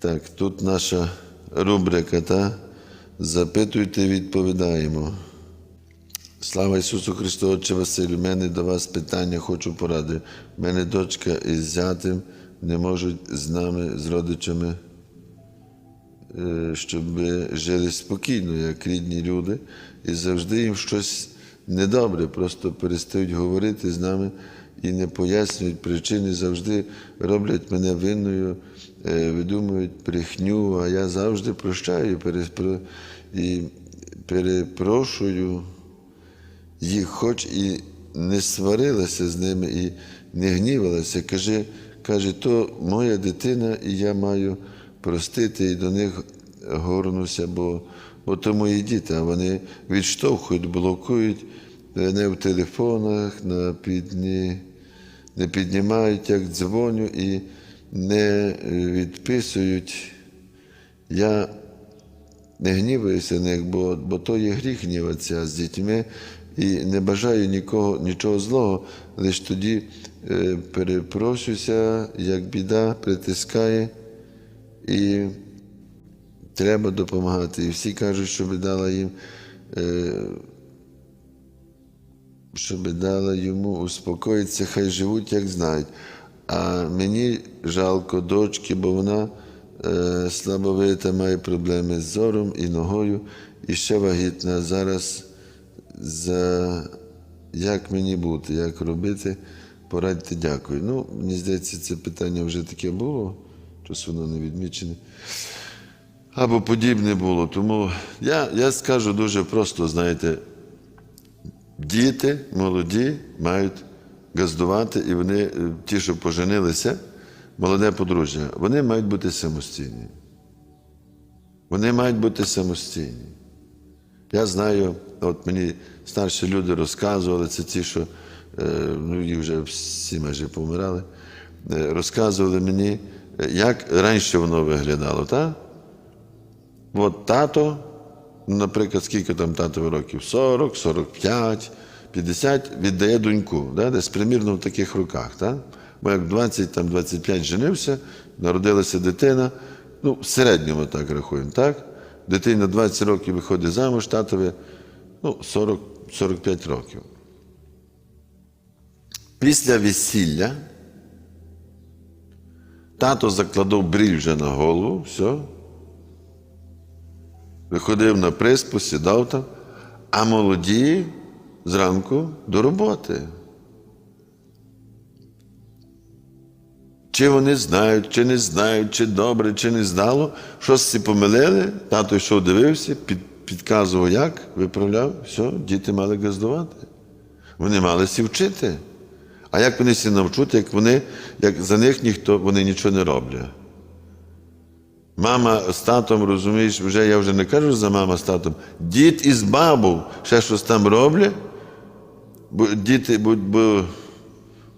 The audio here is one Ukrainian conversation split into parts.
Так, тут наша рубрика, та? Запитуйте, відповідаємо. Слава Ісусу Христу, Отче Василю, у мене до вас питання, хочу поради. У мене дочка із зятем не можуть з нами, з родичами, е, щоб жили спокійно, як рідні люди, і завжди їм щось недобре, просто перестають говорити з нами і не пояснюють причини, завжди роблять мене винною, видумують брехню, а я завжди прощаю і перепрошую їх, хоч і не сварилася з ними і не гнівалася. Каже, каже, то моя дитина, і я маю простити і до них горнуся, бо, бо то мої діти, а вони відштовхують, блокують мене в телефонах, на підні, не піднімають, як дзвоню, і не відписують. Я не гніваюся на них, бо, бо то є гріх гніватися з дітьми і не бажаю нікого, нічого злого, лише тоді е, перепрошуся, як біда притискає, і треба допомагати. І всі кажуть, щоб дала їм, е, щоб дала йому успокоїтися, хай живуть, як знають. А мені жалко дочки, бо вона е, слабовита, має проблеми з зором і ногою, і ще вагітна. Зараз за як мені бути, як робити, порадьте, дякую. Ну, мені здається, це питання вже таке було, щось воно не відмічене. Або подібне було. Тому я, я скажу дуже просто, знаєте, діти молоді мають газдувати, і вони, е, ті, що поженилися, молоде подружжя, вони мають бути самостійні. Вони мають бути самостійні. Я знаю, от мені старші люди розказували, це ті, що е, ну, їх вже всі майже помирали, е, розказували мені, як раніше воно виглядало, так? От тато, ну, наприклад, скільки там татові років? 40, 45, 50, віддає доньку, да? десь примірно в таких руках. Так? Бо як 20, там, 25 женився, народилася дитина, ну, в середньому так рахуємо, так? Дитина 20 років виходить замуж, татові ну, 40, 45 років. Після весілля тато закладав бріль вже на голову, все. Виходив на приспу, сідав там, а молоді зранку до роботи. Чи вони знають, чи не знають, чи добре, чи не здало, щось всі помилили, тато йшов, дивився, під, підказував, як, виправляв, все, діти мали газдувати. Вони мали всі вчити. А як вони всі навчуть, як вони, як за них ніхто, вони нічого не роблять. Мама з татом, розумієш, вже я вже не кажу за мама з татом, дід із бабу ще щось там роблять, бо діти, бо, бо,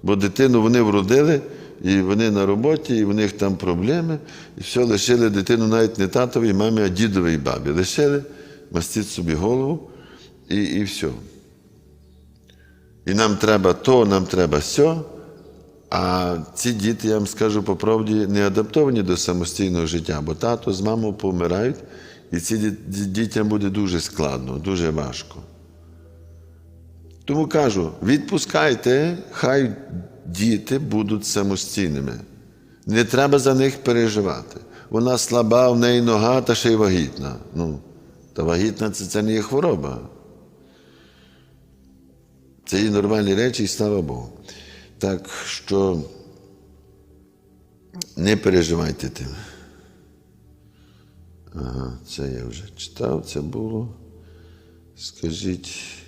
бо дитину вони вродили, і вони на роботі, і в них там проблеми, і все, лишили дитину навіть не татовій мамі, а дідовій бабі. Лишили, мастіть собі голову і, і все. І нам треба то, нам треба сьо. А ці діти, я вам скажу по правді, не адаптовані до самостійного життя, бо тато з мамою помирають, і ці дітям буде дуже складно, дуже важко. Тому кажу: відпускайте, хай діти будуть самостійними. Не треба за них переживати. Вона слаба, в неї нога та ще й вагітна. Ну, та вагітна це, це не є хвороба. Це є нормальні речі, і слава Богу. Так що не переживайте тим. Ага, це я вже читав, це було. Скажіть.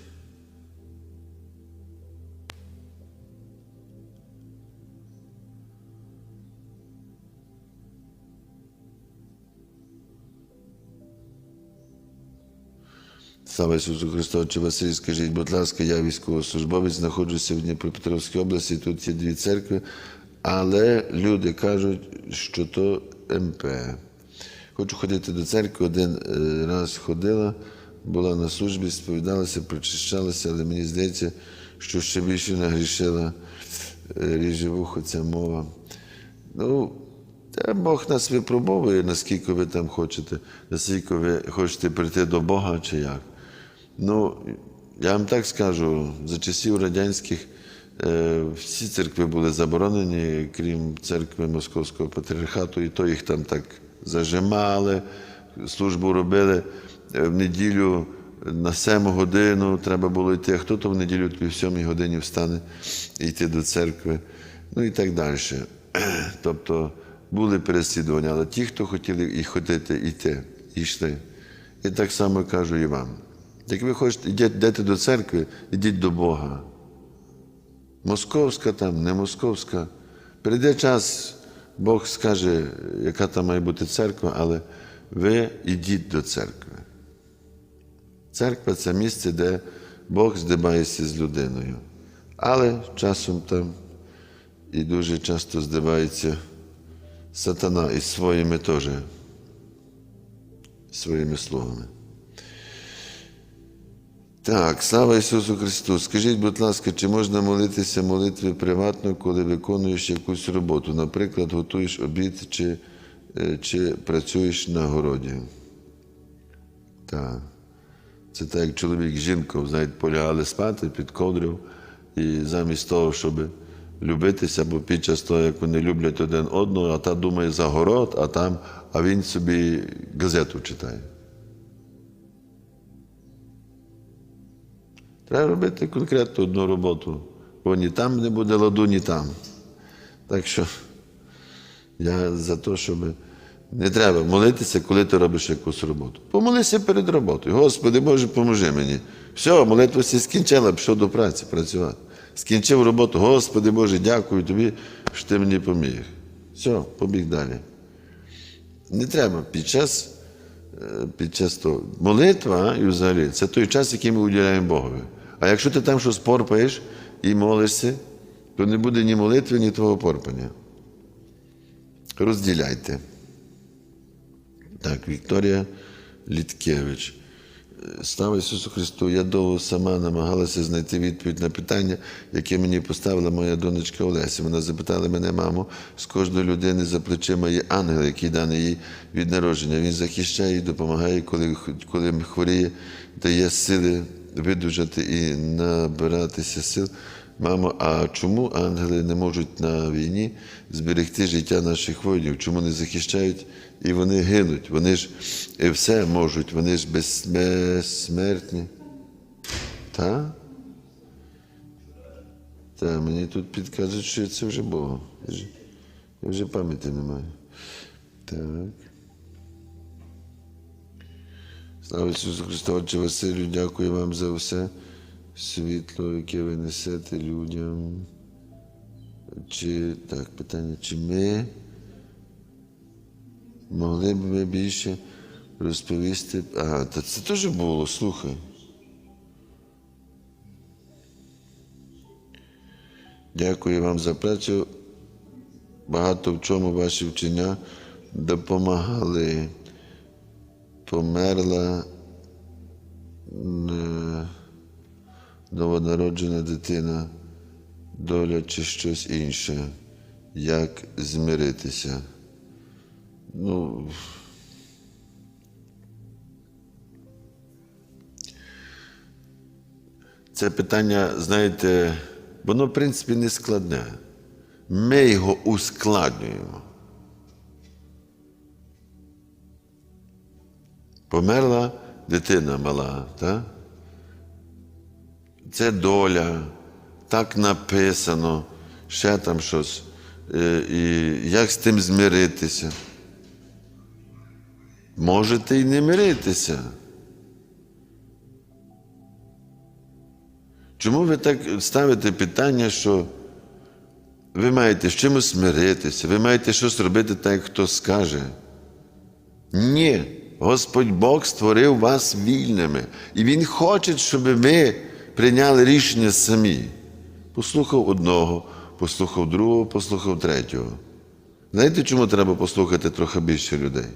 Слава Ісусу Христу, Отче Василь, скажіть, будь ласка, я військовослужбовець, знаходжуся в Дніпропетровській області, тут є дві церкви, але люди кажуть, що то МП. Хочу ходити до церкви, один е, раз ходила, була на службі, сповідалася, причащалася, але мені здається, що ще більше нагрішила е, ріже вухо ця мова. Ну, Та Бог нас випробовує, наскільки ви там хочете, наскільки ви хочете прийти до Бога чи як. Ну, я вам так скажу, за часів радянських е, всі церкви були заборонені, крім церкви Московського патріархату, і то їх там так зажимали, службу робили Е, в неділю на 7 годину треба було йти, а хто то в неділю в 7 годині встане йти до церкви, ну і так далі. Тобто були переслідування, але ті, хто хотіли і ходити, йти, йшли. І так само кажу і вам. Як ви хочете, йдете, до церкви, йдіть до Бога. Московська там, не московська. Прийде час, Бог скаже, яка там має бути церква, але ви йдіть до церкви. Церква це місце, де Бог здибається з людиною. Але часом там і дуже часто здивається сатана із своїми теж, своїми слугами. Так, слава Ісусу Христу. Скажіть, будь ласка, чи можна молитися молитви приватно, коли виконуєш якусь роботу? Наприклад, готуєш обід чи, е, чи працюєш на городі? Так. Це так, як чоловік з жінкою, полягали спати під ковдрою, і замість того, щоб любитися, або під час того, як вони люблять один одного, а та думає за город, а там, а він собі газету читає. Треба робити конкретно одну роботу, бо ні там не буде ладу, ні там. Так що я за те, щоб не треба молитися, коли ти робиш якусь роботу. Помолися перед роботою. Господи Боже, поможи мені. Все, молитва всі скінчила, пішов до праці працювати. Скінчив роботу. Господи Боже, дякую тобі, що ти мені поміг. Все, побіг далі. Не треба під час, е, під час того. Молитва і взагалі це той час, який ми уділяємо Богові. А якщо ти там щось порпаєш і молишся, то не буде ні молитви, ні твого порпання. Розділяйте. Так, Вікторія Літкевич. Слава Ісусу Христу! Я довго сама намагалася знайти відповідь на питання, яке мені поставила моя донечка Олеся. Вона запитала мене, мамо, з кожної людини за плечима є ангел, який даний їй від народження. Він захищає і допомагає, коли, коли хворіє, дає сили видужати і набиратися сил. Мамо, а чому ангели не можуть на війні зберегти життя наших воїнів? Чому не захищають і вони гинуть? Вони ж і все можуть, вони ж безсмертні. Так? Так, мені тут підказують, що це вже вже, я вже пам'яті не маю. Так. Слава Ісусу Христу, Отче Василю, дякую вам за все світло, яке ви несете людям. Чи так, питання, чи ми могли б ви більше розповісти? А, та це теж було, слухай. Дякую вам за працю. Багато в чому ваші вчення допомагали. Померла новонароджена дитина, доля чи щось інше. Як змиритися? Ну, це питання, знаєте, воно, в принципі, не складне. Ми його ускладнюємо. Померла дитина мала, так? Це доля, так написано, ще там щось. Е, І як з тим змиритися? Можете і не миритися. Чому ви так ставите питання, що ви маєте з чимось смиритися, ви маєте щось робити так, як хто скаже? Ні. Господь Бог створив вас вільними. І Він хоче, щоб ми прийняли рішення самі. Послухав одного, послухав другого, послухав третього. Знаєте, чому треба послухати трохи більше людей?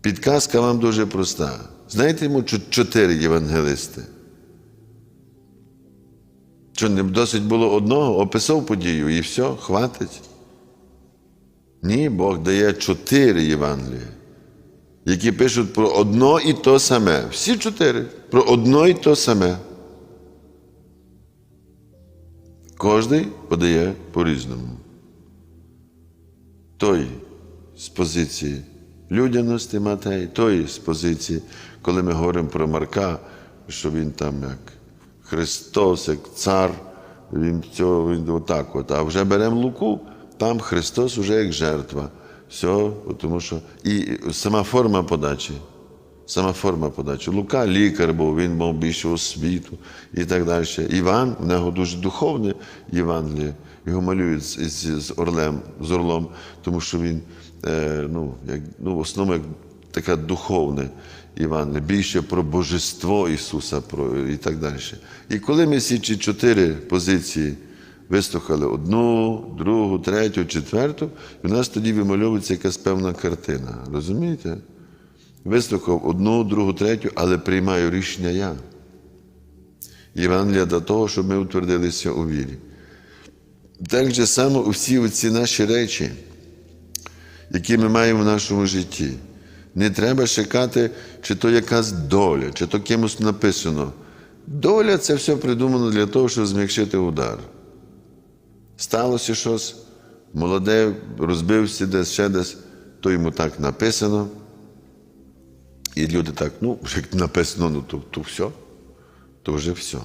Підказка вам дуже проста. Знаєте йому чотири євангелисти? Що не досить було одного, описав подію і все, хватить. Ні, Бог дає чотири Євангелії, які пишуть про одно і то саме. Всі чотири про одно і то саме. Кожний подає по-різному. Той з позиції людяності Матей, той з позиції, коли ми говоримо про Марка, що він там як Христос, як цар, він цього він отак. От. А вже беремо Луку, там Христос вже як жертва. Все, тому що і сама форма подачі. Сама форма подачі. Лука лікар був, він мав більше освіту і так далі. Іван, в нього дуже духовне Євангеліє. Його малюють з, з, з орлем, з орлом, тому що він е, ну, як, ну, в основному як таке духовне Євангеліє, більше про божество Ісуса про, і так далі. І коли ми всі ці чотири позиції вислухали одну, другу, третю, четверту, і в нас тоді вимальовується якась певна картина. Розумієте? Вислухав одну, другу, третю, але приймаю рішення я. Євангелія для того, щоб ми утвердилися у вірі. Так же само всі ці наші речі, які ми маємо в нашому житті, не треба чекати, чи то якась доля, чи то кимось написано. Доля це все придумано для того, щоб змягчити удар. Сталося щось, молоде, розбився десь ще десь, то йому так написано. І люди так, ну, як написано, ну то, то все, то вже все.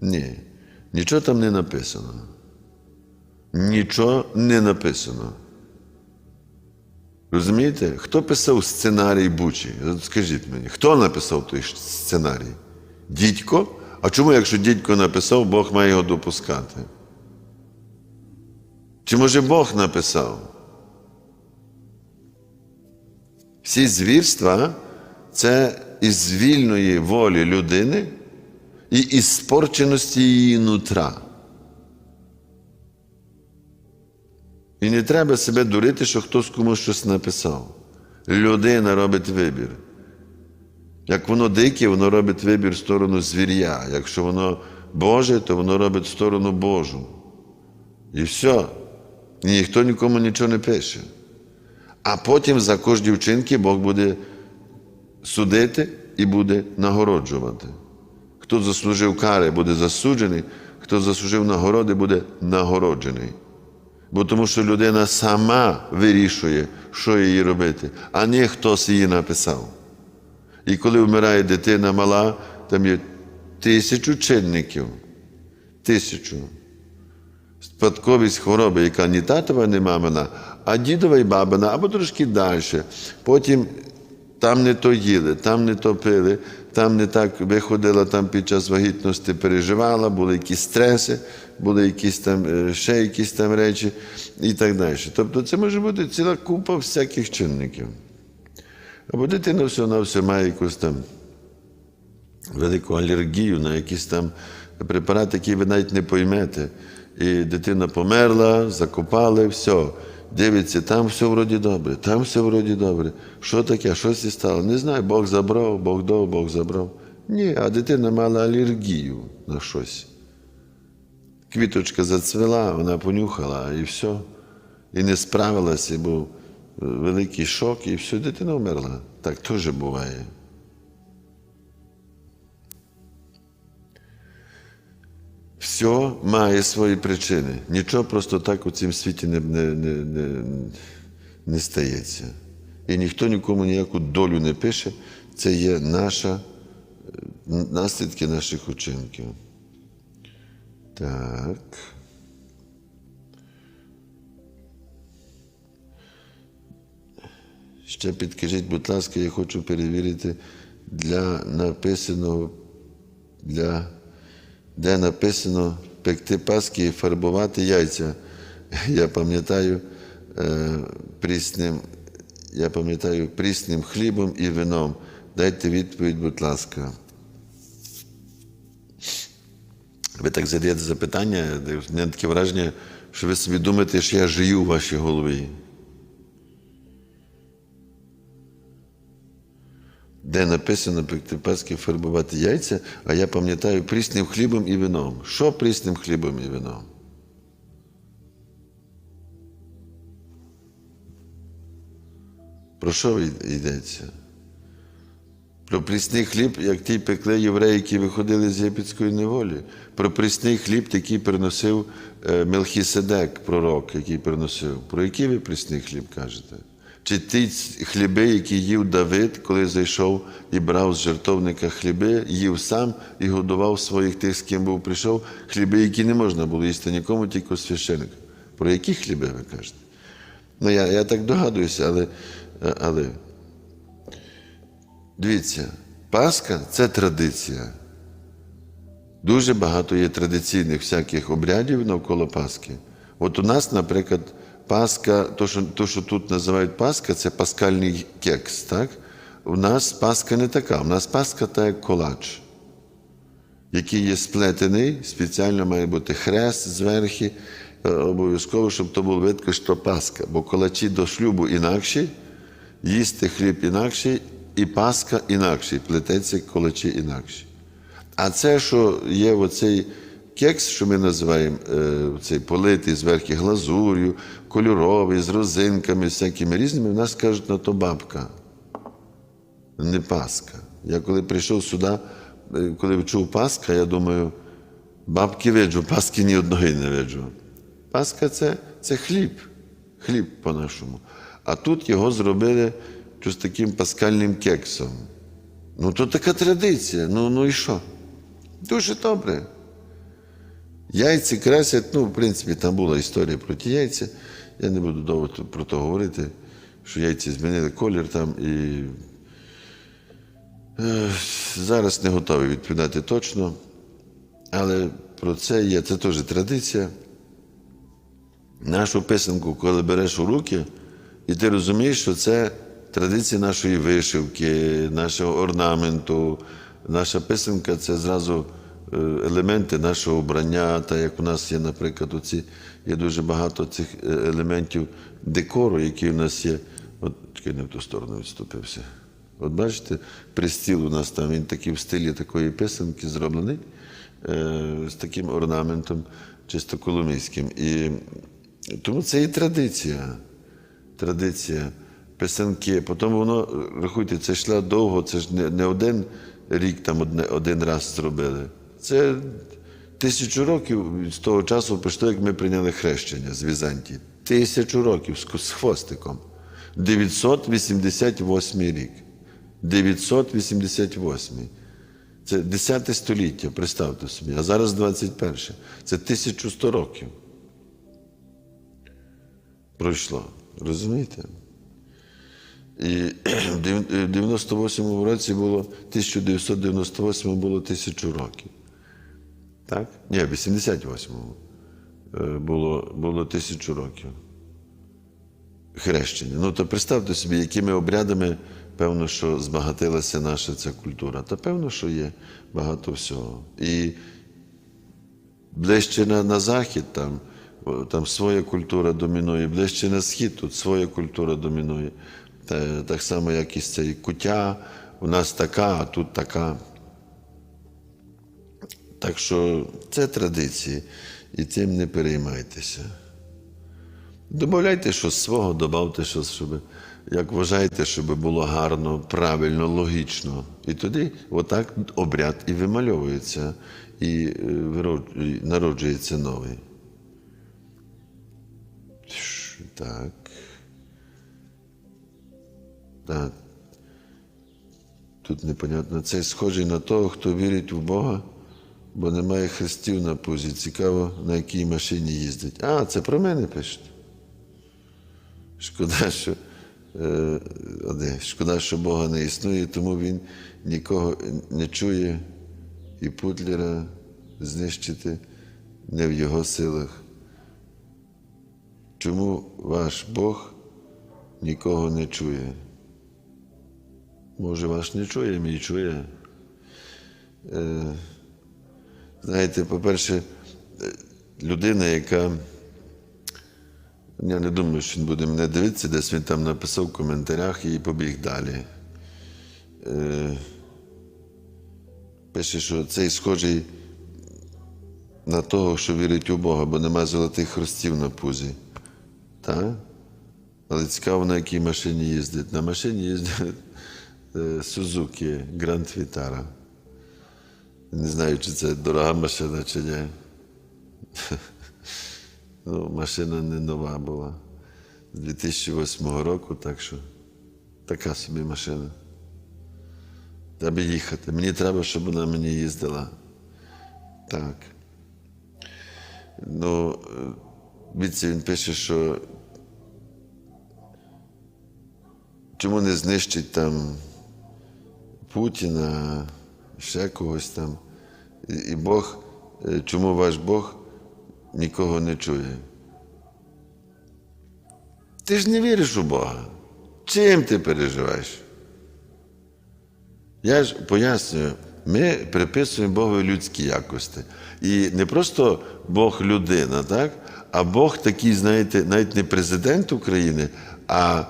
Ні, нічого там не написано. Нічого не написано. Розумієте, хто писав сценарій Бучі? Скажіть мені, хто написав той сценарій? Дідько? А чому, якщо дідько написав, Бог має його допускати? Чи може Бог написав? Всі звірства це із вільної волі людини і із спорченості її нутра. І не треба себе дурити, що хтось комусь щось написав. Людина робить вибір. Як воно дике, воно робить вибір в сторону звір'я. Якщо воно Боже, то воно робить в сторону Божу. І все. І ніхто нікому нічого не пише. А потім за кожні вчинки Бог буде судити і буде нагороджувати. Хто заслужив кари, буде засуджений, хто заслужив нагороди, буде нагороджений. Бо тому що людина сама вирішує, що їй робити, а не хтось її написав. І коли вмирає дитина мала, там є тисячу чинників. Тисячу. Спадковість хвороби, яка ні татова, ні мамина, а дідова і бабина, або трошки далі. Потім там не то їли, там не то пили, там не так виходила там під час вагітності, переживала, були якісь стреси, були якісь там е, ще якісь там речі і так далі. Тобто це може бути ціла купа всяких чинників. Або дитина все на все має якусь там велику алергію на якісь там препарати, які ви навіть не поймете. І дитина померла, закопали, все. Дивиться, там все вроді добре, там все вроді добре. Що таке? Що це стало? Не знаю, Бог забрав, Бог дав, Бог забрав. Ні, а дитина мала алергію на щось. Квіточка зацвела, вона понюхала і все. І не справилася, і був великий шок, і все, дитина вмерла. Так теж буває. Все має свої причини. Нічого просто так у цьому світі не, не, не, не, не стається. І ніхто нікому ніяку долю не пише. Це є наша, наслідки наших учинків. Так. Ще підкажіть, будь ласка, я хочу перевірити для написаного, для, де написано пекти паски і фарбувати яйця. Я пам'ятаю е, прісним, прісним хлібом і вином. Дайте відповідь, будь ласка. Ви так задаєте запитання, мене таке враження, що ви собі думаєте, що я жию у вашій голові. Де написано пекти фарбувати яйця, а я пам'ятаю прісним хлібом і вином. Що прісним хлібом і вином? Про що йдеться? Про прісний хліб, як ті пекли євреї, які виходили з єгипетської неволі. Про прісний хліб, який приносив е, Мелхіседек, пророк, який приносив. Про який ви прісний хліб кажете? Чи ті хліби, які їв Давид, коли зайшов і брав з жертовника хліби, їв сам і годував своїх тих, з ким був прийшов, хліби, які не можна було їсти нікому, тільки священнику. Про які хліби ви кажете? Ну, я, я так догадуюся, але, але Дивіться, Пасха це традиція. Дуже багато є традиційних всяких обрядів навколо Пасхи. От у нас, наприклад, Пасха, то, що, то, що тут називають Пасха, це паскальний кекс. так? У нас Пасха не така. У нас Пасха так як колач, який є сплетений, спеціально має бути хрест зверху, е, обов'язково, щоб то було видно, що Пасха. Бо колачі до шлюбу інакші, їсти хліб інакший, і Пасха інакший, плететься колачі інакші. А це, що є оцей кекс, що ми називаємо е, цей политий зверху глазур'ю, кольоровий, з розинками, всякими різними, в нас кажуть на то бабка. Не Пасха. Я коли прийшов сюди, е, коли чув Пасха, я думаю, бабки виджу, Пасхи ні одної не виджу. Пасха це, хліб, хліб по-нашому. А тут його зробили щось таким паскальним кексом. Ну, то така традиція. Ну, ну і що? Дуже добре. Яйці красять, ну, в принципі, там була історія про ті яйця. Я не буду довго про то говорити, що яйці змінили колір там і е, зараз не готовий відповідати точно. Але про це є, це теж традиція. Нашу писанку, коли береш у руки, і ти розумієш, що це традиція нашої вишивки, нашого орнаменту. Наша писанка це зразу елементи нашого обрання, та як у нас є, наприклад, оці, є дуже багато цих е, елементів декору, які у нас є. От чекай, не в ту сторону відступився. От бачите, пристіл у нас там він такий в стилі такої писанки зроблений е, з таким орнаментом, чисто коломийським. І тому це і традиція. Традиція писанки. Потім воно, рахуйте, це йшло довго, це ж не, не один рік там одне, один раз зробили. Це тисячу років з того часу пройшло, як ми прийняли хрещення з Візантії. Тисячу років з, хвостиком. 988 рік. 988. Це 10 століття, представте собі, а зараз 21. Це 1100 років. Пройшло. Розумієте? І в 98-му році було 1998 було тисячу років. Так? Ні, в 88-му було, було тисячу років. Хрещення. Ну, то представте собі, якими обрядами, певно, що збагатилася наша ця культура. Та певно, що є багато всього. І ближче на, на захід там, там своя культура домінує, ближче на схід тут своя культура домінує. Та, так само, як і цей куття, у нас така, а тут така. Так що це традиції, і цим не переймайтеся. Добавляйте щось свого, додавте щось, щоб, як вважаєте, щоб було гарно, правильно, логічно. І тоді отак обряд і вимальовується, і народжується новий. Так. Так. Тут непонятно. Це схожий на того, хто вірить в Бога, бо немає хрестів на пузі. Цікаво, на якій машині їздить. А, це про мене пишуть. Шкода, що е, шкода, що Бога не існує, тому він нікого не чує і Путлера знищити не в його силах. Чому ваш Бог нікого не чує? Може, вас не чує, мій чує. Е, знаєте, по-перше, людина, яка. Я не думаю, що він буде мене дивитися, десь він там написав в коментарях і побіг далі. Е, пише, що цей схожий на того, що вірить у Бога, бо немає золотих хрестів на пузі. Так? Але цікаво, на якій машині їздить. На машині їздить е, Suzuki Grand Vitara. Не знаю, чи це дорога машина, чи ні. Ну, машина не нова була. З 2008 року, так що така собі машина. Треба їхати. Мені треба, щоб вона мені їздила. Так. Ну, е, Віці він пише, що чому не знищить там Путіна, ще когось там. І, Бог, е, чому ваш Бог нікого не чує? Ти ж не віриш у Бога. Чим ти переживаєш? Я ж пояснюю, ми приписуємо Богу людські якості. І не просто Бог людина, так? а Бог такий, знаєте, навіть не президент України, а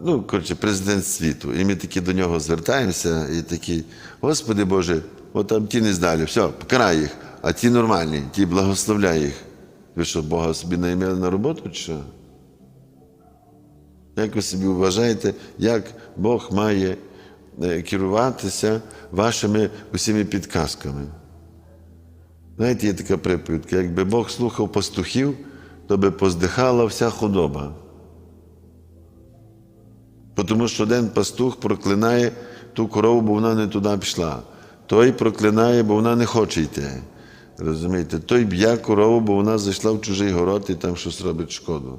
ну, коротше, президент світу. І ми такі до нього звертаємося і такі, Господи Боже, от там ті не здалі, все, покарай їх, а ті нормальні, ті благословляй їх. Ви що, Бога собі наймели на роботу чи що? Як ви собі вважаєте, як Бог має е, керуватися вашими усіми підказками? Знаєте, є така приповідка, якби Бог слухав пастухів, то би поздихала вся худоба. Тому що один пастух проклинає ту корову, бо вона не туди пішла. Той проклинає, бо вона не хоче йти. Розумієте? Той б'є корову, бо вона зайшла в чужий город і там щось робить шкоду.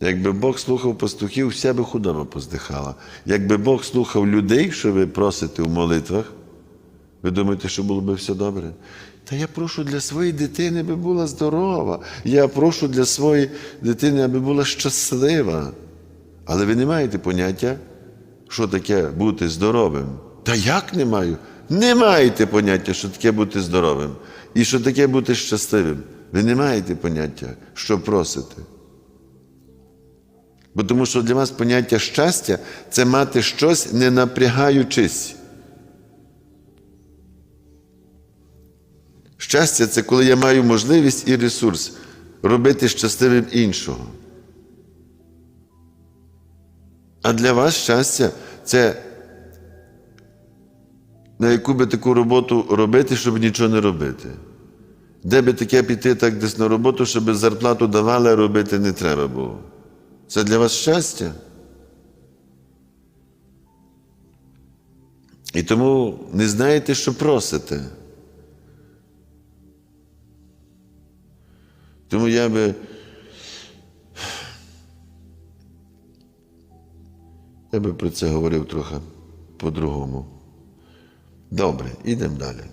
Якби Бог слухав пастухів, вся би худоба поздихала. Якби Бог слухав людей, що ви просите в молитвах, ви думаєте, що було б все добре? Та я прошу для своєї дитини, аби була здорова. Я прошу для своєї дитини, аби була щаслива. Але ви не маєте поняття, що таке бути здоровим. Та як не маю? Не маєте поняття, що таке бути здоровим. І що таке бути щасливим. Ви не маєте поняття, що просите. Бо тому що для вас поняття щастя це мати щось, не напрягаючись. Щастя це коли я маю можливість і ресурс робити щасливим іншого. А для вас щастя це на яку би таку роботу робити, щоб нічого не робити. Де би таке піти так десь на роботу, щоб зарплату давали, а робити не треба було. Це для вас щастя. І тому не знаєте, що просите. Тому я би. Я би про це говорив трохи по-другому. Добре, ідемо далі.